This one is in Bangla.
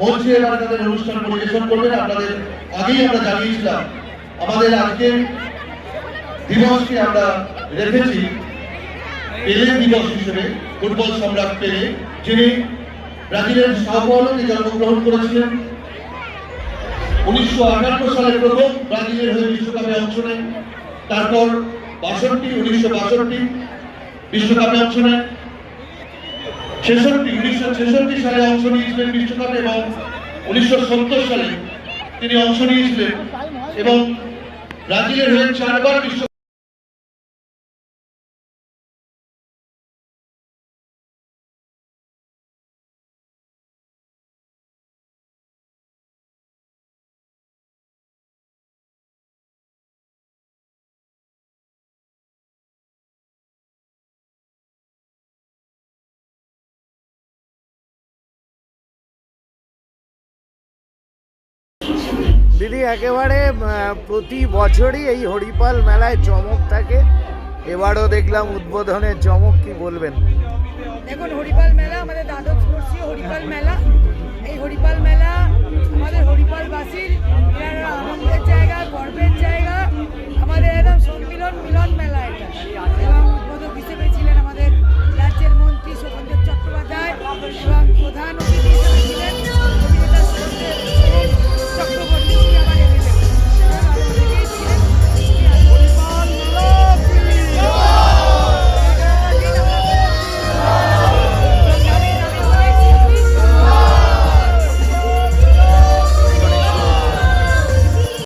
মঞ্চে এবার তাদের অনুষ্ঠান পরিবেশন করবেন। আপনাদের আগেই আমরা জানিয়েছিলাম, আমাদের আজকের দিবসকে আমরা রেখেছি পেলে দিবস হিসেবে, ফুটবল সম্রাট পেলে, যিনি ব্রাজিলের সাওপাওলোতে জন্মগ্রহণ করেছিলেন। উনিশশো আটান্ন সালে প্রথম ব্রাজিলের হয়ে বিশ্বকাপে অংশ নেন। তারপর বাষট্টি, উনিশশো বাষট্টি, বিশ্বকাপে অংশ নেন। ছেষট্টি, উনিশশো ছেষট্টি সালে অংশ নিয়েছিলেন বিশ্বকাপে এবং উনিশশো সত্তর সালে তিনি অংশ নিয়েছিলেন এবং ব্রাজিলের হয়ে চারবার বিশ্ব দিদি, একেবারে প্রতি বছরই এই হরিপাল মেলায় চমক থাকে। এবারও দেখলাম উদ্বোধনের চমক, কি বলবেন? দেখুন, হরিপাল মেলা, আমাদের দ্বাদশ হরিপাল মেলা।